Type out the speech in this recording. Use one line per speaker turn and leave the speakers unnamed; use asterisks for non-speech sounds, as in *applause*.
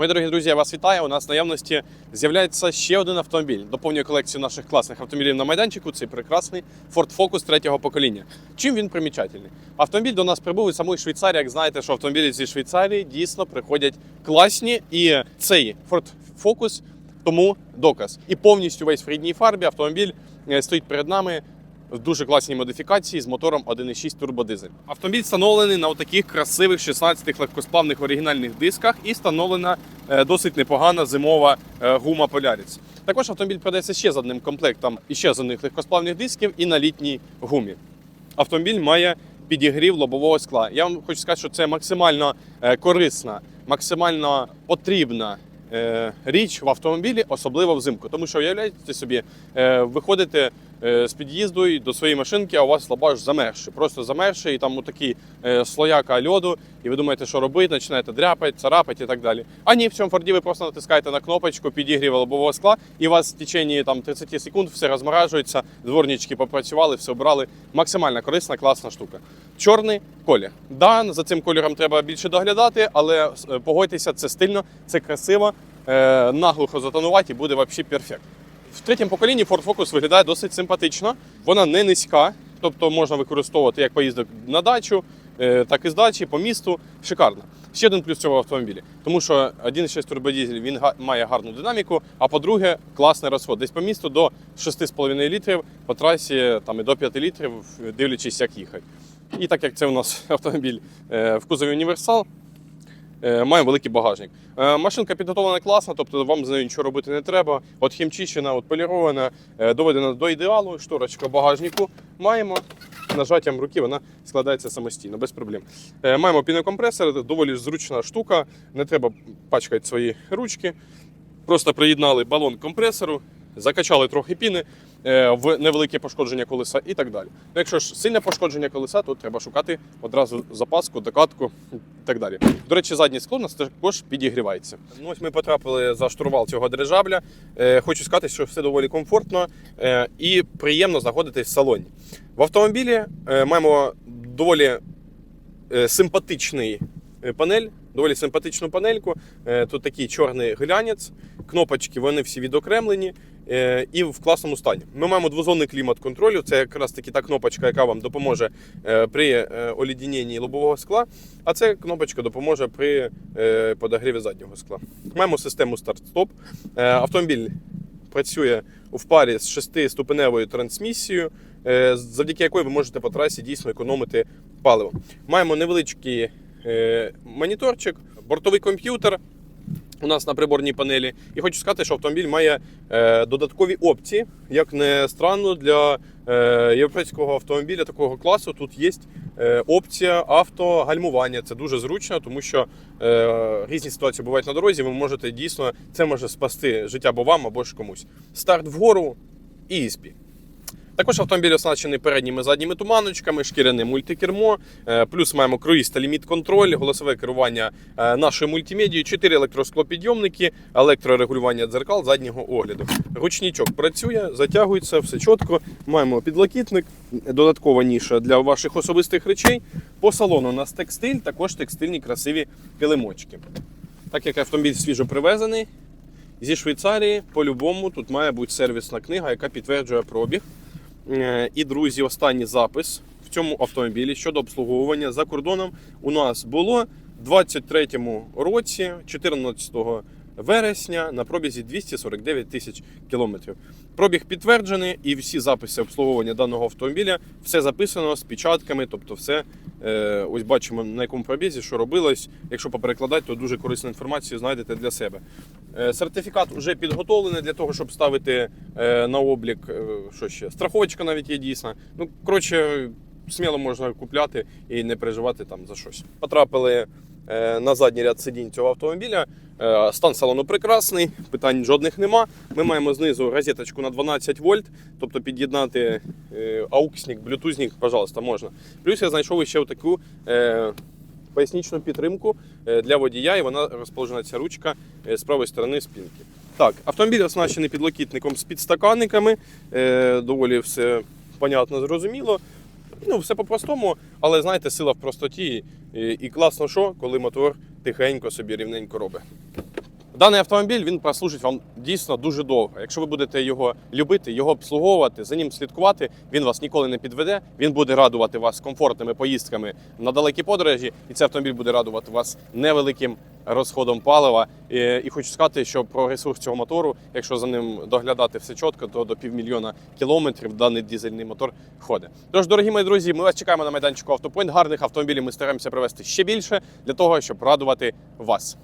Мої дорогі друзі, я вас вітаю. У нас в наявності з'являється ще один автомобіль. Доповнює колекцію наших класних автомобілів на майданчику. Цей прекрасний Ford Focus третього покоління. Чим він примічательний? Автомобіль до нас прибув із самої Швейцарії. Як знаєте, що автомобілі зі Швейцарії дійсно приходять класні, і цей Ford Focus тому доказ. І повністю весь в рідній фарбі автомобіль е, стоїть перед нами дуже класній модифікації з мотором 1.6 турбодизель. Автомобіль встановлений на таких красивих 16 легкосплавних оригінальних дисках і встановлена е, досить непогана зимова е, гума Polaris. Також автомобіль продається ще з одним комплектом і ще з одних легкосплавних дисків і на літній гумі. Автомобіль має підігрів лобового скла. Я вам хочу сказати, що це максимально е, корисна, максимально потрібна річ в автомобілі, особливо взимку. Тому що уявляєте собі, виходите з під'їзду і до своєї машинки, а у вас лобаш замерзший, просто замерзший, і там такі е, слояка льоду, і ви думаєте, що робити, починаєте дряпати, царапати і так далі. А ні, в цьому форді ви просто натискаєте на кнопочку підігрів лобового скла, і у вас в течение там 30 секунд все розморажується, дворнички попрацювали, все обрали. Максимально корисна, класна штука. Чорний колір. Да, за цим кольором треба більше доглядати, але е, погодьтеся, це стильно, це красиво, е, наглухо затонувати і буде взагалі перфект. В третьому поколінні Ford Focus виглядає досить симпатично. Вона не низька, тобто можна використовувати як поїздок на дачу, е, так і з дачі, по місту. Шикарно. Ще один плюс цього автомобіля. Тому що 1.6 турбодізель він має гарну динаміку, а по-друге, класний розход. Десь по місту до 6,5 літрів, по трасі там і до 5 літрів, дивлячись, як їхати. І так як це у нас *laughs* автомобіль е, в кузові універсал, Е, Має великий багажник. Е, Машинка підготовлена класно, тобто вам з нею нічого робити не треба. От хімчищена, от полірована, е, доведена до ідеалу. Шторочка багажнику маємо. Нажаттям руки вона складається самостійно, без проблем. Маємо пінокомпресор, доволі зручна штука, не треба пачкати свої ручки. Просто приєднали балон компресору, закачали трохи піни в невелике пошкодження колеса і так далі. Ну, якщо ж сильне пошкодження колеса, то треба шукати одразу запаску, докатку і так далі. До речі, заднє скло у нас також підігрівається. Ну, ось ми потрапили за штурвал цього дирижабля. Е, Хочу сказати, що все доволі комфортно е, і приємно знаходитись в салоні. В автомобілі е, маємо доволі е, симпатичний е, панель, доволі симпатичну панельку. Е, Тут такий чорний глянець, кнопочки вони всі відокремлені е, і в класному стані. Ми маємо двозонний клімат контролю. Це якраз таки та кнопочка, яка вам допоможе е, при е, олідіненні лобового скла. А ця кнопочка допоможе при е, подогріві заднього скла. Маємо систему старт-стоп. Е, Автомобіль працює в парі з шестиступеневою трансмісією, е, завдяки якої ви можете по трасі дійсно економити паливо. Маємо невеличкий е, моніторчик, бортовий комп'ютер. У нас на приборній панелі, і хочу сказати, що автомобіль має е, додаткові опції. Як не странно, для е, європейського автомобіля такого класу тут є е, опція автогальмування. Це дуже зручно, тому що е, різні ситуації бувають на дорозі. Ви можете дійсно це може спасти життя або вам, або ж комусь. Старт вгору і ESP. Також автомобіль оснащений передніми задніми туманочками, шкіряне мультикермо, е, плюс маємо круїз та ліміт контроль, голосове керування е, нашою мультимедією, 4 електросклопідйомники, електрорегулювання дзеркал заднього огляду. Ручничок працює, затягується, все чітко. Маємо підлокітник, додаткова ніша для ваших особистих речей. По салону у нас текстиль, також текстильні красиві килимочки. Так як автомобіль свіжо привезений зі Швейцарії, по-любому тут має бути сервісна книга, яка підтверджує пробіг. Е, І, друзі, останній запис в цьому автомобілі щодо обслуговування за кордоном у нас було в 23-му році, 14 вересня, на пробізі 249 тисяч кілометрів. Пробіг підтверджений, і всі записи обслуговування даного автомобіля все записано з печатками, тобто все е, ось бачимо на якому пробізі, що робилось. Якщо поперекладати, то дуже корисну інформацію знайдете для себе. Е, Сертифікат вже підготовлений для того, щоб ставити е, на облік. е, Що ще? Страховочка навіть є дійсна. Ну, коротше, сміло можна купляти і не переживати там за щось. Потрапили на задній ряд сидінь цього автомобіля. Стан салону прекрасний, питань жодних нема. Ми маємо знизу розеточку на 12 вольт, тобто під'єднати ауксник, блютузник, пожалуйста, можна. Плюс я знайшов ще таку пояснічну підтримку е, для водія, і вона розположена ця ручка е, з правої сторони спинки. Так, автомобіль оснащений підлокітником з підстаканниками. Е, доволі все понятно, зрозуміло. Ну, все по-простому, але знаєте, сила в простоті. І, і класно, що, коли мотор тихенько собі рівненько робить. Даний автомобіль він прослужить вам дійсно дуже довго. Якщо ви будете його любити, його обслуговувати, за ним слідкувати, він вас ніколи не підведе. Він буде радувати вас комфортними поїздками на далекі подорожі, і цей автомобіль буде радувати вас невеликим розходом палива. І, хочу сказати, що про ресурс цього мотору, якщо за ним доглядати все чітко, то до півмільйона кілометрів даний дизельний мотор ходить. Тож, дорогі мої друзі, ми вас чекаємо на майданчику Автопойнт. Гарних автомобілів ми стараємося привезти ще більше для того, щоб радувати вас.